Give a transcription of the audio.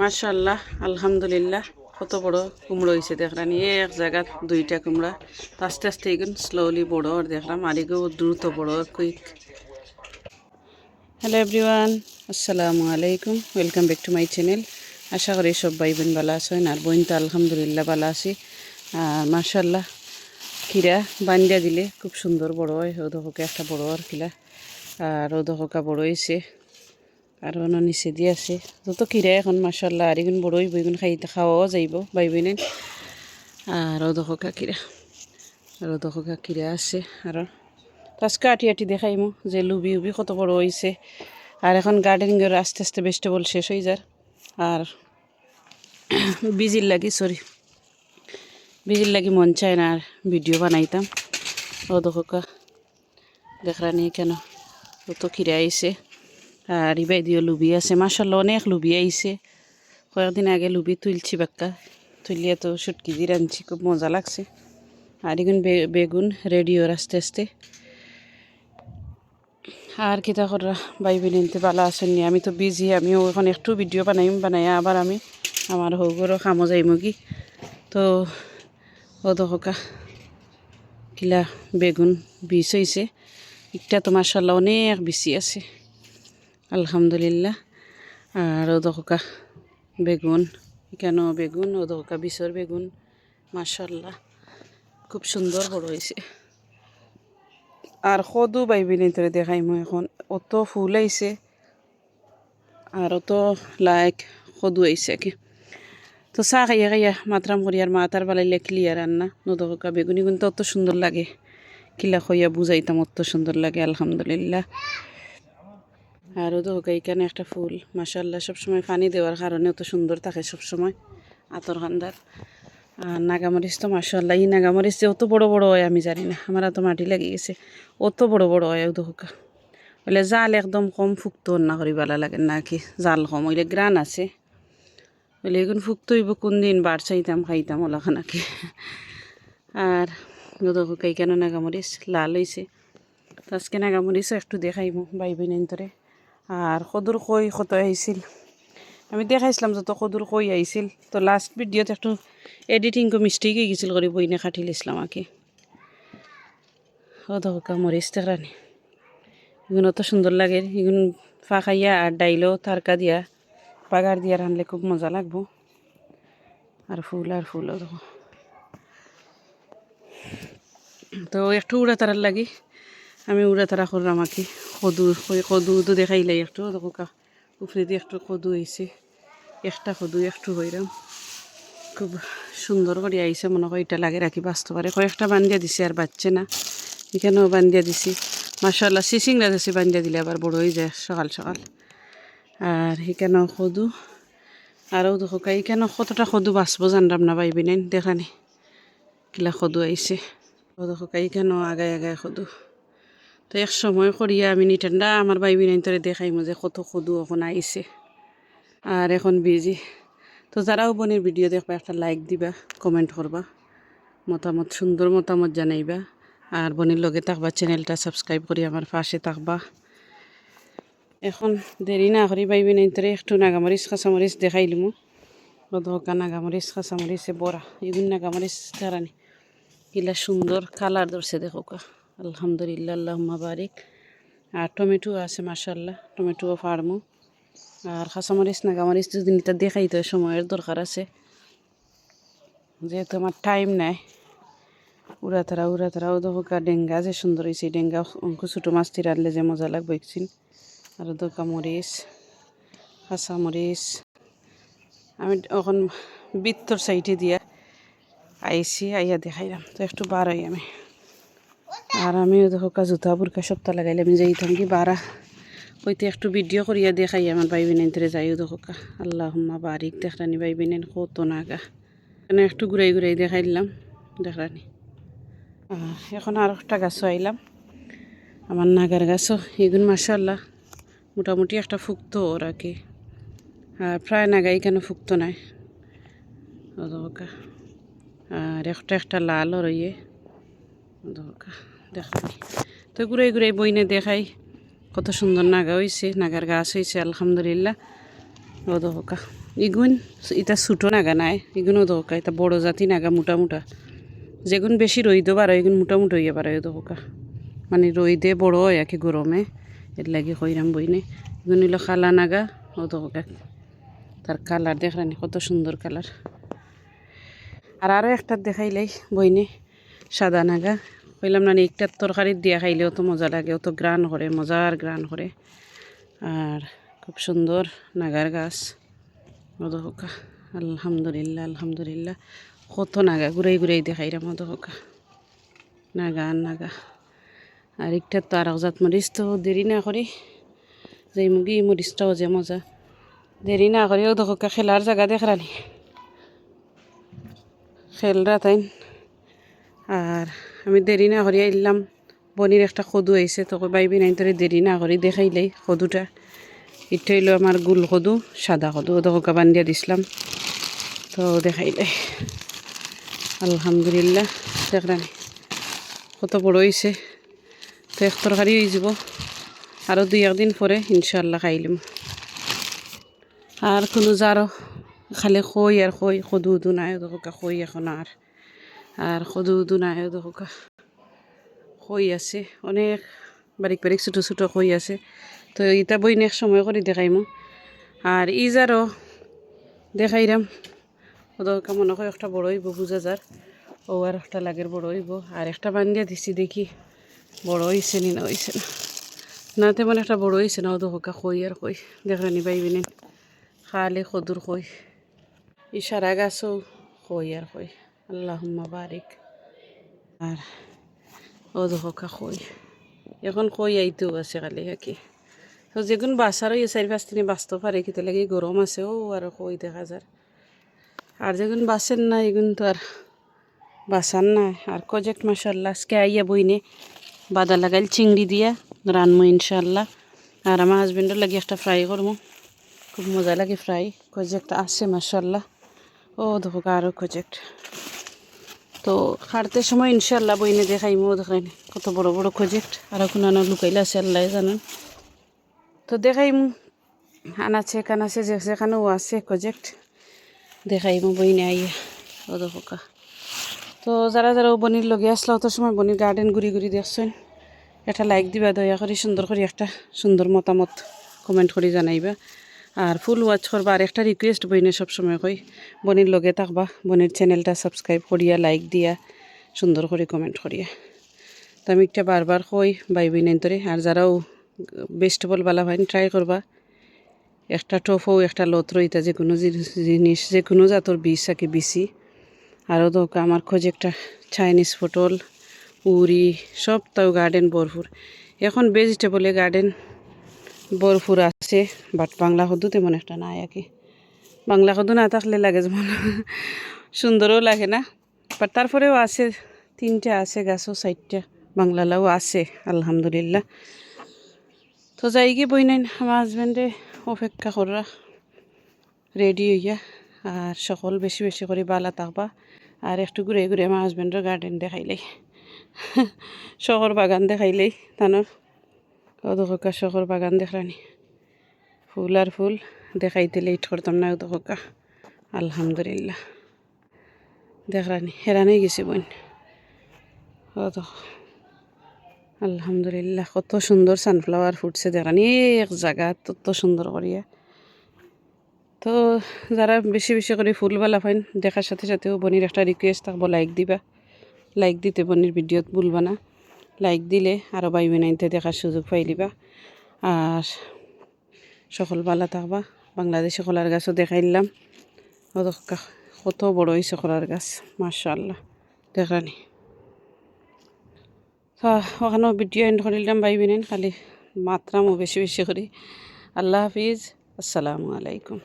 মাশাল্লাহ আলহামদুলিল্লাহ। কত বড় কুমড়ো হয়েছে দেখলাম। এক জায়গা দুইটা কুমড়া। আস্তে আস্তে এগুন স্লোলি বড় আর দেখলাম। আর এগুলো দ্রুত বড় কুইক হ্যালো এভরিওয়ান আসসালামু আলাইকুম। Welcome back to my channel আশা করি সব ভাই বোন ভালো আছেন। আর বোন তো আলহামদুলিল্লাহ ভালো আছি। আর মাশাল্লাহ খিরা বান্দিয়া দিলে খুব সুন্দর বড় হয়। ওদহকে একটা বড় আর খিলা। আর ওদহকা বড় হয়েছে আর অন্য নিচে দিয়ে আছে। যত কিরা এখন মাসাল্লাহ আর এগুন বড় হইব এগুন খাইতে খাওয়াও যাইব বাইবেন আর ওদকা কিরা আর ওদকা কিরা আছে আর আজকে আটি আটি দেখাইমো যে লুবি উবি কত বড় হয়েছে আর এখন গার্ডেনিংয়ের আস্তে আস্তে ভেজিটেবল শেষ হয়ে যার আর বিজির লাগি সরি বিজির লাগি মন চায় না, আর ভিডিও বানাইতাম। ওদকা দেখরানি কেন কত কিরা আইছে আর ইবাই লুবি আছে। মাসাল্লাহ অনেক লুবি আইছে। কয়েকদিন আগে লুবি তুলছি বাক্কা। তুলিয়া তো সুটকি দিয়ে রাঁধছি, খুব মজা লাগছে। আর এগুন বেগুন রেডিওর আস্তে আস্তে। আর কিতা করা বাইবি নিতে ভালো আসেননি আমি তো বিজি আমিও এখন একটু ভিডিও বানাইম বানাই আবার আমি আমার হৌগরও কামো যাইম কি। তো ও দহকা কিলা বেগুন বিষ হয়েছে একটা তো মাসাল্লাহ অনেক বেশি আছে। আলহামদুলিল্লাহ। আর ওদকা বেগুন, কেন বেগুন? ওদকা বিষর বেগুন মাসাল্লাহ খুব সুন্দর বড় হয়েছে। আর সদু বাইবি নিতরে দেখাই মই এখন, অত ফুল আইছে, আর অত লাইক সদু আইছে কি তো চাহ খাইয়া খাইয়া মাত্রাম করি, আর মাতার বালাইলে ক্লিয়ার আন্না নদকা বেগুনি কিন্তু অত সুন্দর লাগে। কিলা খইয়া বুঝাইতাম অত সুন্দর লাগে, আলহামদুলিল্লাহ। আর তো এখানে একটা ফুল। মাসাল্লাহ সবসময় পানি দেওয়ার কারণে অত সুন্দর থাকে সবসময়। আতর খান্দার আর নাগামরিচ তো মাসাল্লাহ এই নাগামরিচ যে অত বড় বড় হয় আমি জানি না, আমার এত মাটি লেগে গেছে। অত বড় বড় হয় দোকা বলে জাল একদম কম ফুক্ত না করি ভালো লাগে নাকি জাল কম। ওইলে গ্রান আছে। বলে এখন ফুক্ত হইব, কোন দিন বার চাইতাম, খাইতাম, ওলা খানাকে আর দোকা এইখানে নাগামরিচ লাল হয়েছে আজকে নাগামরিচও একটু দেখাইব বাইবেন এন্তরে আর সদুর কই কত আহিছিল। আমি দেখাইছিলাম যত সদুর কই আহিছিল। তো লাস্ট ভিডিওত একটু এডিটিংকো মিস্টেক হয়ে গেছিল করে বইনে কাটি লিছিলাম আঁকি ও দহকা মরিচ তেরানি এগুলো অত সুন্দর লাগে। এগুলো ফাঁকাইয়া আর ডাইলও তারকা দিয়া বাগার দিয়া রানলে খুব মজা লাগবো। আর ফুল আর ফুল দেখো তো একটু উড়া তারার লাগি, আমি উড়া তারা করলাম আর কদু কদু তো দেখাইলাই একটু দেখো উপরে দিয়ে একটু কদু হয়েছে একটা কদু একটু হইলাম খুব সুন্দর করে আইসে মনে হয় এটা লাগে রাখি বাঁচতে পারে কয়েকটা বান্ধিয়া দিছে আর বাচ্চে না এখানেও বান্ধিয়া দিছি মাসাল্লাহ সিসিংরা দিছি বান্ধিয়া দিলে আবার বড় হয়ে যায় সকাল সকাল আর এখানেও কদু আরও দেখো এখানে কতটা কদু বাঁচবো জানলাম না পাইবি নেন দেখানি কিলা কদু আইছে দেখো এখানেও আগায় আগায় কদু তো এক সময় করিয়া আমি নিঠান্ডা আমার ভাই বিনাইন তোরে দেখাইমো যে কত সদু এখন আইছে। আর এখন বিজি তো যারাও বোনের ভিডিও দেখবা, একটা লাইক দিবা কমেন্ট করবা, মতামত, সুন্দর মতামত জানাইবা। আর বোনের লগে থাকবা চ্যানেলটা সাবস্ক্রাইব করি আমার পাশে থাকবা। এখন দেরি না করি ভাই বিনাইন তোরে একটু নাগামরিচ, কাঁচামরিচ দেখাইলিমো দোকা নাগামরিচ, কাঁচামরিচে বড়া। এগুলো নাগামরিচ তারানি গিলা সুন্দর কালার ধরছে দেখো আলহামদুলিল্লাহ আল্লাহ বারিক। আর টমেটো আছে মাসাল্লাহ টমেটোও ফার্মো। আর খাঁচামরিচ নাগামরিচ যদি এটা দেখাই তো, সময়ের দরকার আছে। যেহেতু আমার টাইম নাই উড়া তারা উড়া তারাও দোকা ডেঙ্গা যে সুন্দর হয়েছে ডেঙ্গা অঙ্ক ছোটো মাছ রাখলে যে মজা লাগবে একদিন আর দোকা মরিচ কাঁচামরিচ আমি এখন বৃত্তর সাইডে দিয়া আইসি আইয়া দেখাইলাম, তো একটু বার হই আমি। আর আমিও দেখো জুতা বুরকা সপ্তাহ লাগাইলাম যাইতাম কি বারা হইতে একটু ভিডিও করিয়া দেখাই, আমার ভাই বোনের ধরে যাইও দেখো কা। আল্লাহ বারিক দেখরানি ভাই বোনের কত নাগা। এখানে একটু ঘুরাই ঘুরাই দেখাই দিলাম, দেখরানি। এখন আর একটা গাছও আইলাম, আমার নাগার গাছও। এগুন মাসাল্লাহ মোটামুটি একটা ফুক্ত ওরা কি আর প্রায় নাগাই কেন ফুক্ত নাই। আর একটা একটা লাল রইয়ে দরকার দেখাই। তো ঘুরাই ঘুরাই বইনে দেখাই, কত সুন্দর নাগা হয়েছে নাগার গাছ হয়েছে আলহামদুলিল্লাহ। ও দোকা ইগুন এটা ছোটো নাগা নাই ইগুনও দোকা এটা বড় জাতি নাগা, মোটা মোটা। যেগুন বেশি রইদও পারে এগুন মোটা মোটা হইয়া পারে দোকা মানে রইদে বড় হয় আর কি গরমে, এর লাগে কইরাম বইনে। এগুন হইল কালা নাগা ও দোকা তার কালার দেখরানি কত সুন্দর কালার। আর আরও একটা দেখাইলাই বইনে, সাদা নাগা কইলাম না একটার তরকারি দিয়া খাইলে অত মজা লাগে অত গ্রান করে, মজার গ্রান করে। আর খুব সুন্দর নাগার গাছ। মদহকা আলহামদুলিল্লাহ আলহামদুলিল্লাহ। কত নাগা ঘুরাই ঘুরাই দেখাইরা মদহকা নাগা নাগা। আর একটা তো আর জাত মরিচ তো দেরি না করি। যে মুগি মরিচটাও যে মজা। দেরি না করি ও দহকা খেলার জায়গা দেখরানি খেলরা তাই আর আমি দেরি না করি এলাম। বনির একটা সদু আইছে তো বাইবি নাই তোরে দেরি না করি দেখাইলেই সদুটা। এটা হইল আমার গুল সদু, সাদা সদু ওদকা বান্ধিয়া দিছিলাম, তো দেখাইলে আলহামদুলিল্লাহ দেখরানি কত বড় হয়েছে তো এক তরকারি হয়ে যাব আরও দুই, একদিন পরে ইনশাল্লাহ খাইলাম আর কোনো যারও খালি খই আর খই সদু উদু নাই ওদকা খই এখন আর আর সদু নাই ওদকা খই আছে। অনেক বারিক বারিক ছোটো ছোটো খই আছে। তো ইটা বই নেক্সট সময় করে দেখাইমো। আর ই যারও দেখাইরাম ওদকা মনে হয় একটা বড় হইব বুঝা যার ও আর একটা লাগের বড় হইব। আর একটা বান্ধিয়া দিছি দেখি। বড় হয়েছে নি না হয়েছে না। না তেমন একটা বড় হয়েছে না ওদকা খই আর কই দেখানি পাইবি নেন খালি সদুর কই ইশারা গাছও কই আর কই আল্লাহ বারিক আর ও দেখা কই এখন কই আইতেও আছে খালি হাকি তো যেগুন বাসার ওই চারি পাঁচ দিনে বাঁচতে পারে কিন্তু লাগে গরম আছে ও আর কই দেখা যার আর যেগুন বাসেন না এগুন তো আর বাসান না আর প্রজেক্ট মাসাল্লাহ আজকে আইয়া বইনে বাদা লাগাইল চিংড়ি দিয়া রানমো ইনশাল্লাহ আর আমার হাজবেন্ডের লাগে একটা ফ্রাই করব খুব মজা লাগে ফ্রাই প্রজেক্ট আছে মাসাল্লাহ ও দেখো আরও প্রজেক্ট তো খাড়তে সময় ইনশাল্লাহ বইনে দেখাইমো দেখাইনি। কত বড় বড় প্রজেক্ট আর কোনো আনা লুকাইলে আছে, আল্লাহ জানেন। তো দেখাইমু। আনাছে কানাছে যেখানেও আছে প্রজেক্ট দেখাইমু বইনে আইয়া, ও দেখো তো যারা যারা বনির লগে আসলে, অত সময় বনির গার্ডেন ঘুরি ঘুরি দেখছেন, একটা লাইক দিবা, দয়া করে সুন্দর করে একটা সুন্দর মতামত কমেন্ট করে জানাইবা। আর ফুল ওয়াচ করবা আর একটা রিকোয়েস্ট বইনে সবসময় কই, বনির লগে থাকবা, বনির চ্যানেলটা সাবস্ক্রাইব করিয়া লাইক দিয়া, সুন্দর করে কমেন্ট করিয়া। তো আমি একটা বারবার কই বাই বইনেন তরে, আর যারাও ভেজিটেবল বালা ভাইন ট্রাই করবা। একটা টফও একটা লত রইতা যে কোনো জিনিস যে কোনো জাতর বীজ থাকে বিসি আরও তো আমার খোঁজ একটা চাইনিজ পটল উড়ি সব তাও গার্ডেন ভরপুর। এখন ভেজিটেবলে গার্ডেন ভরপুর আছে, বাট বাংলা সদু তেমন একটা নাই আর কি। বাংলা সদু না থাকলে লাগে যেমন, সুন্দরও লাগে না। বাট তারপরেও আছে, তিনটা আছে গাছও, চারটা। বাংলা লাউ আছে, আলহামদুলিল্লাহ। তো যাই গিয়ে বই নাই আমার হাজব্যান্ডে অপেক্ষা করা রেডি হইয়া, আর সকল বেশি বেশি করে বালা থাকবা আর একটু ঘুরে ঘুরে আমার হাজব্যান্ডের গার্ডেন দেখাইলেই। শহর বাগান দেখাইলেই, তানোর। ওদকা শহর বাগান দেখলানি ফুল আর ফুল দেখাইতে লেট করতাম না ওদকা আলহামদুলিল্লাহ দেখলানি হেরানি গেছে বোন ওদ আলহামদুলিল্লাহ কত সুন্দর সানফ্লাওয়ার ফুটছে দেখানি এক জায়গা তত সুন্দর করিয়া তো যারা বেশি বেশি করে ফুলবালা পাইন দেখার সাথে সাথেও বনির একটা রিকোয়েস্ট থাকব লাইক দিবা লাইক দিতে বনির ভিডিওত ভুলবা না লাইক দিলে আরও বাই নাইনতে দেখার সুযোগ পাই পাইলিবা আর সকল বালা থাকবা। বাংলাদেশি কলার গাছও দেখাইলাম কত বড় হয়েছে কলার গাছ মার্শাল্লাহ দেখানি ওখানেও ভিডিও এন্ড করিলাম বাই বিনেন, খালি মাত্রামও বেশি বেশি করি। আল্লাহ হাফিজ, আসসালামু আলাইকুম।